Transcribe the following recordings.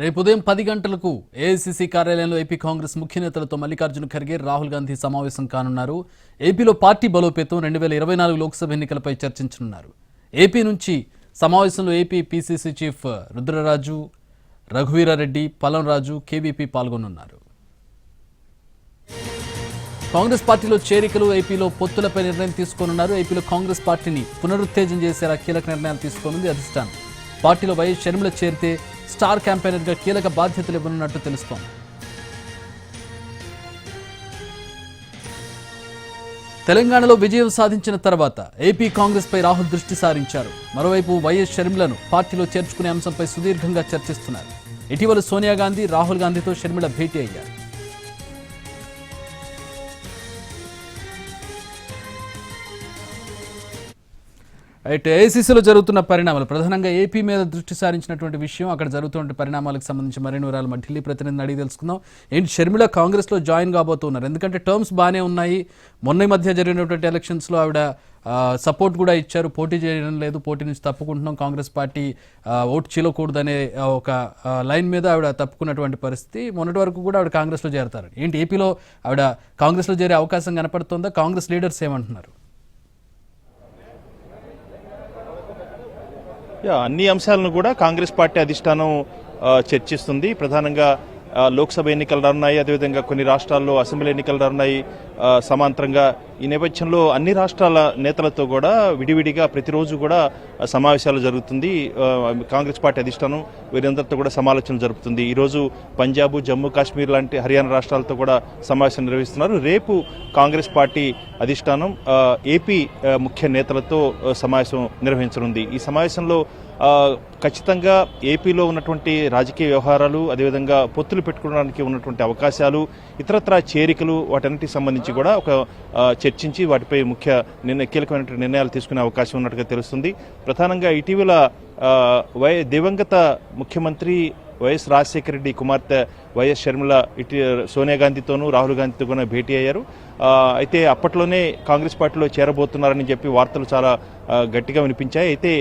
రేపు ఉదయం పది గంటలకు ఏఐసిసి కార్యాలయంలో ఏపీ కాంగ్రెస్ ముఖ్య నేతలతో మల్లికార్జున ఖర్గే రాహుల్ గాంధీ సమావేశం కానున్నారు. ఏపీలో పార్టీ బలోపేతం రెండు వేల ఇరవై నాలుగు లోక్సభ ఎన్నికలపై చర్చించనున్నారు. ఏపీ నుంచి సమావేశంలో AP PCC chief Rudraraju Raghuveera Reddy Pallam Raju KVP పాల్గొనున్నారు. Congress పార్టీలో చేరికలు ఏపీలో పొత్తులపై నిర్ణయం తీసుకోనున్నారు. ఏపీలో కాంగ్రెస్ పార్టీని పునరుత్తేజం చేసేలా కీలక నిర్ణయాలు తీసుకోనుంది అధిష్టానం. పార్టీలో వైఎస్ షర్మిల చేరితే స్టార్ క్యాంపెయినర్గా కీలక బాధ్యతలు ఇవ్వనున్నట్టు తెలుస్తోంది. తెలంగాణలో విజయం సాధించిన తర్వాత ఏపీ కాంగ్రెస్ పై రాహుల్ దృష్టి సారించారు. మరోవైపు వైఎస్ షర్మిలను పార్టీలో చేర్చుకునే అంశంపై సుదీర్ఘంగా చర్చిస్తున్నారు. ఇటీవల సోనియా గాంధీ రాహుల్ గాంధీతో షర్మిల భేటీ అయ్యారు. అయితే ఏసీసీలో జరుగుతున్న పరిణామాలు ప్రధానంగా ఏపీ మీద దృష్టి సారించినటువంటి విషయం అక్కడ జరుగుతున్న పరిణామాలకు సంబంధించి మరిన్ని వివరాలు మా ఢిల్లీ ప్రతినిధిని అడిగి తెలుసుకుందాం. ఏంటి షర్మిల కాంగ్రెస్లో జాయిన్ కాబోతున్నారు. ఎందుకంటే టర్మ్స్ బాగానే ఉన్నాయి. మొన్న మధ్య జరిగినటువంటి ఎలక్షన్స్లో ఆవిడ సపోర్ట్ కూడా ఇచ్చారు. పోటీ చేయడం లేదు. పోటీ నుంచి తప్పుకుంటున్నాం. కాంగ్రెస్ పార్టీ ఓటు చీలకూడదనే ఒక లైన్ మీద ఆవిడ తప్పుకున్నటువంటి పరిస్థితి. మొన్నటి వరకు కూడా ఆవిడ కాంగ్రెస్లో చేరతారు. ఏంటి ఏపీలో ఆవిడ కాంగ్రెస్లో చేరే అవకాశం కనపడుతుందా? కాంగ్రెస్ లీడర్స్ ఏమంటున్నారు? అన్ని అంశాలను కూడా కాంగ్రెస్ పార్టీ అధిష్టానం చర్చిస్తుంది. ప్రధానంగా లోక్సభ ఎన్నికలు రానున్నాయి అదేవిధంగా కొన్ని రాష్ట్రాల్లో అసెంబ్లీ ఎన్నికలు రానున్నాయి సమాంతరంగా ఈ నేపథ్యంలో అన్ని రాష్ట్రాల నేతలతో కూడా విడివిడిగా ప్రతిరోజు కూడా సమావేశాలు జరుగుతుంది. కాంగ్రెస్ పార్టీ అధిష్టానం వీరందరితో కూడా సమాలోచనలు జరుపుతుంది. ఈరోజు పంజాబ్ జమ్మూ కాశ్మీర్ లాంటి హర్యానా రాష్ట్రాలతో కూడా సమావేశం నిర్వహిస్తున్నారు. రేపు కాంగ్రెస్ పార్టీ అధిష్టానం ఏపీ ముఖ్య నేతలతో సమావేశం నిర్వహించనుంది. ఈ సమావేశంలో ఖచ్చితంగా ఏపీలో ఉన్నటువంటి రాజకీయ వ్యవహారాలు అదేవిధంగా పొత్తులు పెట్టుకోవడానికి ఉన్నటువంటి అవకాశాలు ఇతరత్ర చేరికలు వాటన్నిటికి సంబంధించి కూడా ఒక చర్చించి వాటిపై ముఖ్య నిర్ణయ కీలకమైనటువంటి నిర్ణయాలు తీసుకునే అవకాశం ఉన్నట్టుగా తెలుస్తుంది. ప్రధానంగా ఇటీవల ఆ, వై దివంగత ముఖ్యమంత్రి వైఎస్ రాజశేఖర రెడ్డి కుమార్తె వైఎస్ షర్మిల ఇటీ సోనియా గాంధీతోనూ రాహుల్ గాంధీతో కూడా భేటీ అయ్యారు. అయితే అప్పట్లోనే కాంగ్రెస్ పార్టీలో చేరబోతున్నారని చెప్పి వార్తలు చాలా గట్టిగా వినిపించాయి. అయితే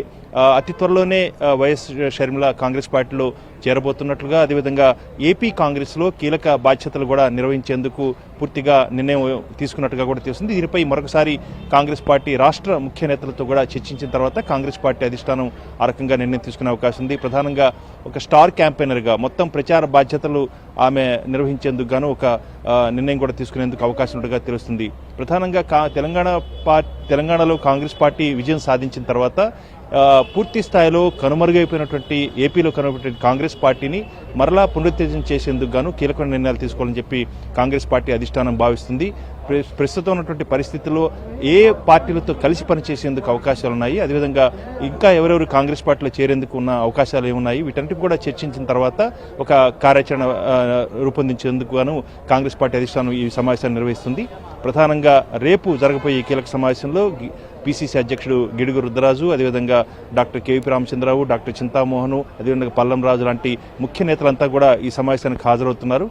అతి త్వరలోనే వైఎస్ షర్మిల కాంగ్రెస్ పార్టీలో చేరబోతున్నట్లుగా అదేవిధంగా ఏపీ కాంగ్రెస్లో కీలక బాధ్యతలు కూడా నిర్వహించేందుకు పూర్తిగా నిర్ణయం తీసుకున్నట్టుగా కూడా తెలుస్తుంది. దీనిపై మరొకసారి కాంగ్రెస్ పార్టీ రాష్ట్ర ముఖ్య నేతలతో కూడా చర్చించిన తర్వాత కాంగ్రెస్ పార్టీ అధిష్టానం ఆ రకంగా నిర్ణయం తీసుకునే అవకాశం ఉంది. ప్రధానంగా ఒక స్టార్ క్యాంపెయినర్గా మొత్తం ప్రచార బాధ్యతలు ఆమె నిర్వహించేందుకు గాను ఒక నిర్ణయం కూడా తీసుకునేందుకు అవకాశం ఉండగా తెలుస్తుంది. ప్రధానంగా కా తెలంగాణ పార్టీ తెలంగాణలో కాంగ్రెస్ పార్టీ విజయం సాధించిన తర్వాత పూర్తి స్థాయిలో కనుమరుగైపోయినటువంటి ఏపీలో కనుమరుగైనటువంటి కాంగ్రెస్ పార్టీని మరలా పునరుత్తేజం చేసేందుకు గాను కీలకమైన నిర్ణయాలు తీసుకోవాలని చెప్పి కాంగ్రెస్ పార్టీ అధిష్టానం భావిస్తుంది. ప్రస్తుతం ఉన్నటువంటి పరిస్థితుల్లో ఏ పార్టీలతో కలిసి పనిచేసేందుకు అవకాశాలు ఉన్నాయి? అదేవిధంగా ఇంకా ఎవరెవరు కాంగ్రెస్ పార్టీలో చేరేందుకు ఉన్న అవకాశాలు ఏమున్నాయి? వీటన్నిటి కూడా చర్చించిన తర్వాత ఒక కార్యాచరణ రూపొందించేందుకు గాను కాంగ్రెస్ పార్టీ అధిష్టానం ఈ సమావేశాన్ని నిర్వహిస్తుంది. ప్రధానంగా రేపు జరగబోయే ఈ కీలక సమావేశంలో పిసిసి అధ్యక్షుడు గిడుగు రుద్రరాజు అదేవిధంగా doctor KVP Ramachandra Rao doctor Chinta Mohan అదేవిధంగా పల్లం రాజు లాంటి ముఖ్య నేతలంతా కూడా ఈ సమావేశానికి హాజరవుతున్నారు.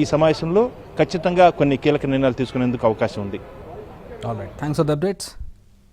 ఈ సమావేశంలో ఖచ్చితంగా కొన్ని కీలక నిర్ణయాలు తీసుకునేందుకు అవకాశం ఉంది. All right thanks for the updates